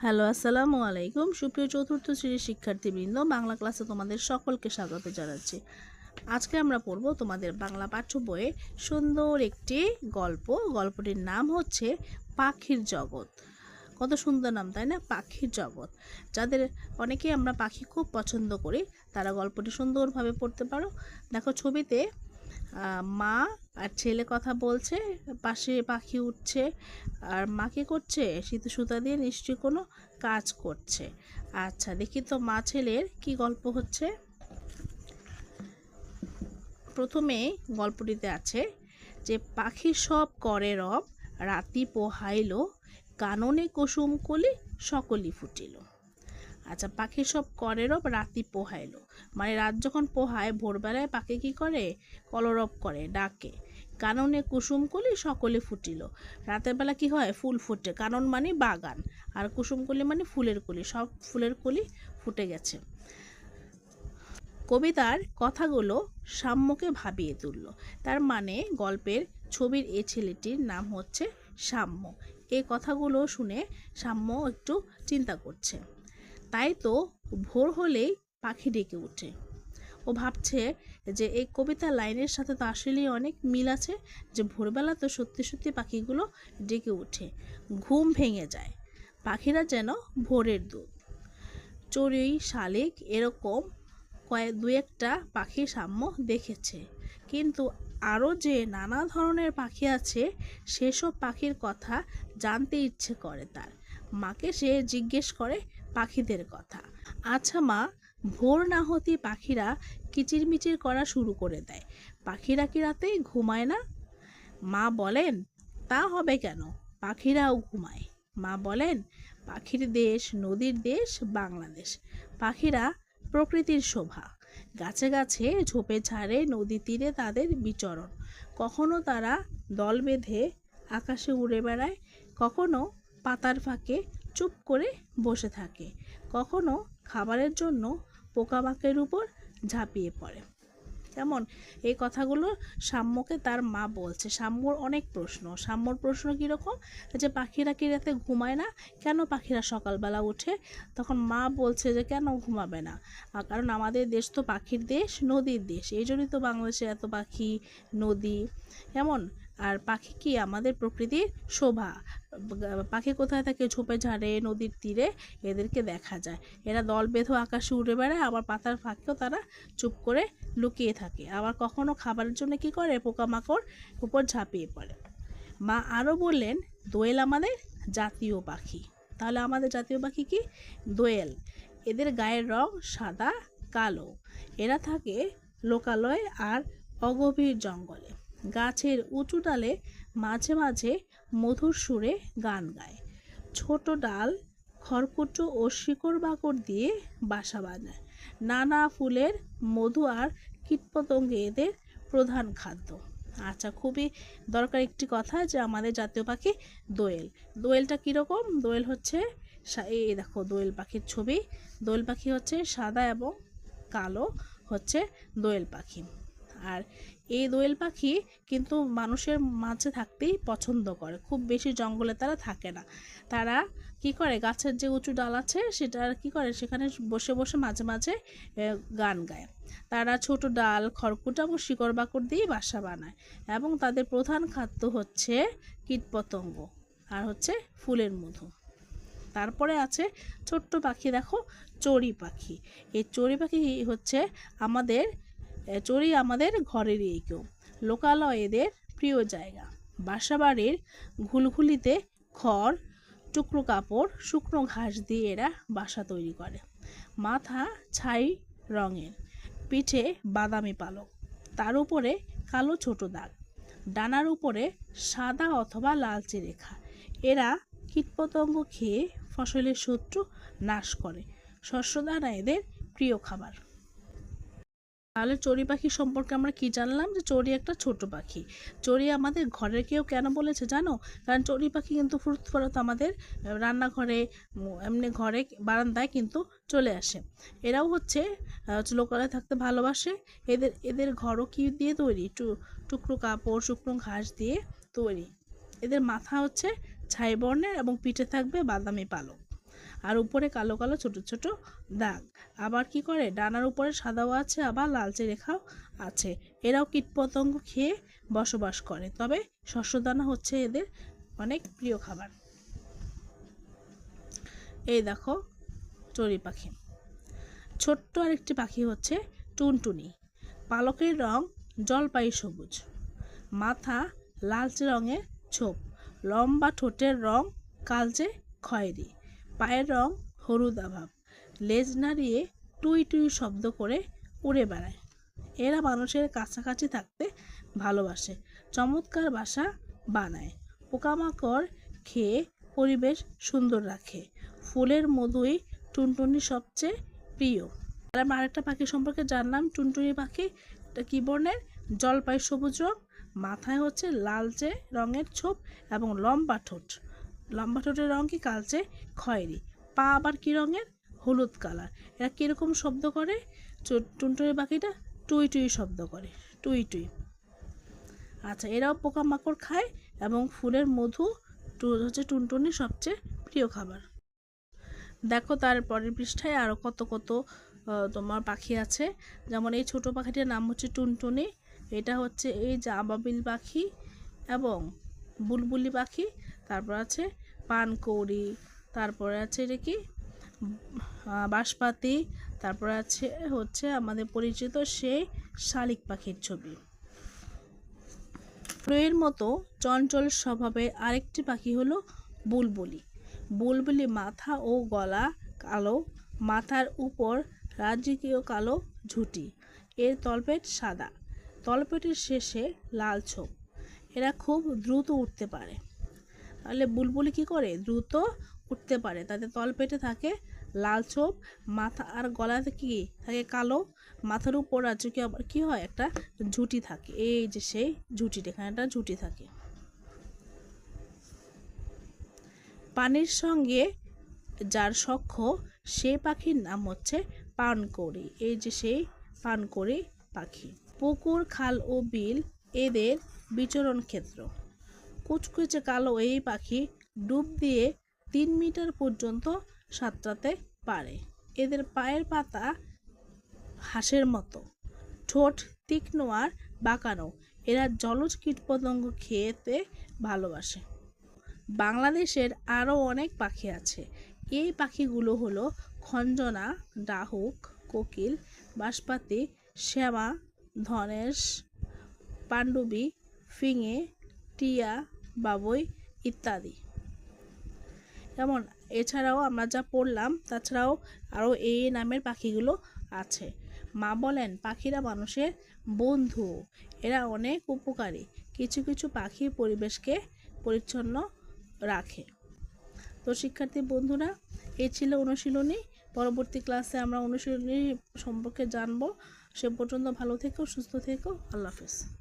Hello, আসসালামু আলাইকুম। সুপ্রিয় চতুর্থ শ্রেণির শিক্ষার্থীবৃন্দ, বাংলা ক্লাসে তোমাদের সকলকে স্বাগত জানাচ্ছি। আজকে আমরা পড়ব তোমাদের বাংলা পাঠ্য বইয়ে সুন্দর একটি গল্প। গল্পটির নাম হচ্ছে পাখির জগৎ। কত সুন্দর নাম, তাই না? পাখির জগৎ। যাদের অনেকেই আমরা পাখি খুব পছন্দ করি, তারা গল্পটি সুন্দরভাবে পড়তে পারো। দেখো, ছবিতে মা আর ছেলে কথা বলছে, পাশে পাখি উঠছে, আর মা কি করছে শীতে সুতা দিয়ে নিশ্চয়ই কোনো কাজ করছে। আচ্ছা দেখি তো মা ছেলের কি গল্প হচ্ছে। প্রথমে গল্পটিতে আছে যে, পাখি সব করে রব, রাতি পোহাইল, কাননে কুসুম কলি সকলি ফুটিল। আচ্ছা পাখি সব করে রব, রাতি পোহাইল মানে রাত যখন পোহায়, ভোরবেলায় পাখি কি করে? কলরব করে, ডাকে। কাননে কুসুম কলি সকলে ফুটিল। রাতের বেলা কি হয়? ফুল ফুটে। কানন মানে বাগান। আর কুসুম কলি মানে ফুলের কলি। সব ফুলের কলি ফুটে গেছে। কবিতার কথাগুলো সাম্যকে ভাবিয়ে তুলল। তার মানে গল্পের ছবির এই ছেলেটির নাম হচ্ছে সাম্য। এই কথাগুলো শুনে সাম্য একটু চিন্তা করছে। তাই তো ভোর হলেই পাখি ডেকে ওঠে। ও ভাবছে যে এই কবিতা লাইনের সাথে তো আসলেই অনেক মিল আছে যে ভোরবেলা তো সত্যি সত্যি পাখিগুলো ডেকে ওঠে, ঘুম ভেঙে যায়, পাখিরা যেন ভোরের দুধ। চড়ুই, শালিক এরকম কয়েক দু একটা পাখি সাম্য দেখেছে, কিন্তু আরও যে নানা ধরনের পাখি আছে সেসব পাখির কথা জানতে ইচ্ছে করে তার। মাকে সে জিজ্ঞেস করে পাখিদের কথা। আচ্ছা মা, ভোর না হতে পাখিরা কিচিরমিচির করা শুরু করে দেয়। পাখিরা কি রাতে ঘুমায় না? মা বলেন, তা হবে কেন? পাখিরাও ঘুমায়। মা বলেন, পাখির দেশ নদীর দেশ বাংলাদেশ। পাখিরা প্রকৃতির শোভা। গাছে গাছে ঝোপে ঝাড়ে নদী তীরে তাদের বিচরণ। কখনো তারা দল বেঁধে আকাশে উড়ে বেড়ায়, কখনো পাতার ফাঁকে চুপ করে বসে থাকে। কখনো খাবারের জন্য পোকামাকের উপর ঝাঁপিয়ে পড়ে। কেমন? এই কথাগুলো সাম্যকে তার মা বলছে। সাম্যর অনেক প্রশ্ন। সাম্যর প্রশ্ন কীরকম? যে পাখিরা কি রাতে ঘুমায় না? কেন পাখিরা সকালবেলা উঠে? তখন মা বলছে যে কেন ঘুমাবে না? কারণ আমাদের দেশ তো পাখির দেশ, নদীর দেশ। এই জন্যই তো বাংলাদেশে এত পাখি, নদী। এমন আর পাখি কি আমাদের প্রকৃতির শোভা? পাখি কোথায় থাকে? ঝোপে ঝাড়ে, নদীর তীরে এদেরকে দেখা যায়। এরা দল বেঁধে আকাশে উড়ে বেড়ায়, আবার পাতার ফাঁকেও তারা চুপ করে লুকিয়ে থাকে। আবার কখনো খাবারের জন্য কি করে? পোকামাকড় উপর ঝাঁপিয়ে পড়ে। মা আরও বললেন, দোয়েল আমাদের জাতীয় পাখি। তাহলে আমাদের জাতীয় পাখি কি? দোয়েল। এদের গায়ের রং সাদা, কালো। এরা থাকে লোকালয় আর অগভীর জঙ্গলে। গাছের উঁচু ডালে মাঝে মাঝে মধুর সুরে গান গায়। ছোট ডাল, খড়কুটো ও শিকড় বাকড় দিয়ে বাসা বানায়। নানা ফুলের মধু আর কীটপতঙ্গে এদের প্রধান খাদ্য। আচ্ছা খুবই দরকার একটি কথা যে আমাদের জাতীয় পাখি দোয়েল। দোয়েলটা কীরকম? দোয়েল হচ্ছে এই দেখো, দোয়েল পাখির ছবি। দোয়েল পাখি হচ্ছে সাদা এবং কালো হচ্ছে দোয়েল পাখি। আর এই দোয়েল পাখি কিন্তু মানুষের মাঝে থাকতেই পছন্দ করে। খুব বেশি জঙ্গলে তারা থাকে না। তারা কি করে? গাছের যে উঁচু ডাল আছে, সেটা কি করে? সেখানে বসে বসে মাঝে মাঝে গান গায়। তারা ছোট ডাল, খড়কুটা এবং শিকড় বাকড় দিয়ে বাসা বানায় এবং তাদের প্রধান খাদ্য হচ্ছে কীটপতঙ্গ আর হচ্ছে ফুলের মধু। তারপরে আছে ছোট্ট পাখি, দেখো, চড়ি পাখি। এই চড়ি পাখি হচ্ছে আমাদের চড়ি আমাদের ঘরেরই কেউ। লোকালয় এদের প্রিয় জায়গা। বাসাবাড়ির ঘুলঘুলিতে খড়, টুকরো কাপড়, শুকনো ঘাস দিয়ে এরা বাসা তৈরি করে। মাথা ছাই রঙের, পিঠে বাদামি পালক। তার উপরে কালো ছোট দাগ। ডানার উপরে সাদা অথবা লালচে রেখা। এরা কীটপতঙ্গ খেয়ে ফসলের শত্রু নাশ করে। শস্যদানা এদের প্রিয় খাবার। তাহলে চড়ি পাখি সম্পর্কে আমরা কি জানলাম? যে চড়ি একটা ছোট পাখি। চড়ি আমাদের ঘরের কেউ কেন বলেছে জানো? কারণ চড়ি পাখি কিন্তু ফুরত আমাদের রান্নাঘরে এমনি ঘরে, বারান্দায় কিন্তু চলে আসে। এরাও হচ্ছে লোকালয়ে থাকতে ভালোবাসে। এদের এদের ঘরও কি দিয়ে তৈরি? টু, টুকরো কাপড়, শুকনো ঘাস দিয়ে তৈরি। এদের মাথা হচ্ছে ছাই বর্ণের এবং পিঠে থাকবে বাদামি পালক। আর উপরে কালো কালো ছোট ছোট দাগ। আবার কি করে? ডানার উপরে সাদাও আছে, আবার লালচে রেখাও আছে। এরাও কীটপতঙ্গ খেয়ে বসবাস করে। তবে শস্যদানা হচ্ছে এদের অনেক প্রিয় খাবার। এই দেখো, চড়ি পাখি। ছোট্ট আরেকটি পাখি হচ্ছে টুনটুনি। পালকের রং জলপাই সবুজ। মাথা লালচে রঙের ছোপ। লম্বা ঠোঁটের রং কালচে খয়েরি। পায়ের রং হলুদ আভাব। লেজ নাড়িয়ে টুই টুই শব্দ করে উড়ে বেড়ায়। এরা মানুষের কাছাকাছি থাকতে ভালোবাসে, চমৎকার বাসা বানায়, পোকামাকড় খেয়ে পরিবেশ সুন্দর রাখে। ফুলের মধুই টুনটুনি সবচেয়ে প্রিয়। আর আরেকটা পাখি সম্পর্কে জানলাম, টুনটুনি পাখি কী বর্ণের? জলপাই সবুজ রং, মাথায় হচ্ছে লালচে রঙের ছোপ এবং লম্বা ঠোঁট। লম্বা ঠোঁটের রং কি কালচে? খয়েরি। পা আবার কী রঙের? হলুদ কালার। এরা কীরকম শব্দ করে? টুনটুনি পাখিটা টুই টুই শব্দ করে। টুই টুই। আচ্ছা এরাও পোকামাকড় খায় এবং ফুলের মধু হচ্ছে টুনটুনি সবচেয়ে প্রিয় খাবার। দেখো তার পরের পৃষ্ঠায় আরও কত কত তোমার পাখি আছে। যেমন এই ছোট পাখিটার নাম হচ্ছে টুনটুনি এটা হচ্ছে এই যে আবাবিল পাখি এবং বুলবুলি পাখি। তারপর আছে পানকৌড়ি, তারপরে আছে এটা কি? বাঁশপাতি, তারপর আছে, হচ্ছে আমাদের পরিচিত সেই শালিক পাখির ছবি। এর মতো চঞ্চল স্বভাবে আরেকটি পাখি হলো বুলবুলি। বুলবুলি মাথা ও গলা কালো, মাথার উপর রাজকীয় কালো ঝুঁটি। এর তলপেট সাদা। তলপেটের শেষে লাল ছোপ। এরা খুব দ্রুত উঠতে পারে। তাহলে বুলবুলি কি করে? দ্রুত উঠতে পারে। তাদের তলপেটে থাকে লাল ছোপ, মাথা আর গলাতে কি? থাকে কালো, মাথার উপর রাজকীয় আবার কী হয়? একটা ঝুঁটি থাকে। এই যে সেই ঝুঁটিটা, এখানে একটা ঝুঁটি থাকে। পানির সঙ্গে যার সখ্য সে পাখির নাম হচ্ছে পানকৌড়ি। এই যে সেই পানকৌড়ি পাখি। পুকুর, খাল ও বিল এদের বিচরণ ক্ষেত্র। কুচকুচে কালো এই পাখি ডুব দিয়ে তিন মিটার পর্যন্ত সাঁতরাতে পারে। এদের পায়ের পাতা হাঁসের মতো। ঠোঁট তীক্ষ্ণ আর বাঁকানো। এরা জলজ কীটপতঙ্গ খেতে ভালোবাসে। বাংলাদেশের আরও অনেক পাখি আছে। এই পাখিগুলো হলো খঞ্জনা, ডাহুক, কোকিল, বাঁশপাতি, শ্যামা, ধনেশ, পাণ্ডবী, ফিঙে, টিয়া বাবুই ইত্যাদি। যেমন এছাড়াও আমরা যা পড়লাম, তাছাড়াও আরও এই নামের পাখিগুলো আছে। মা বলেন, পাখিরা মানুষের বন্ধু। এরা অনেক উপকারী। কিছু কিছু পাখি পরিবেশকে পরিচ্ছন্ন রাখে। তো শিক্ষার্থী বন্ধুরা এই ছিল অনুশীলনী। পরবর্তী ক্লাসে আমরা অনুশীলনী সম্পর্কে জানব। সে পর্যন্ত ভালো থেকো, সুস্থ থেকো। আল্লাহ হাফেজ।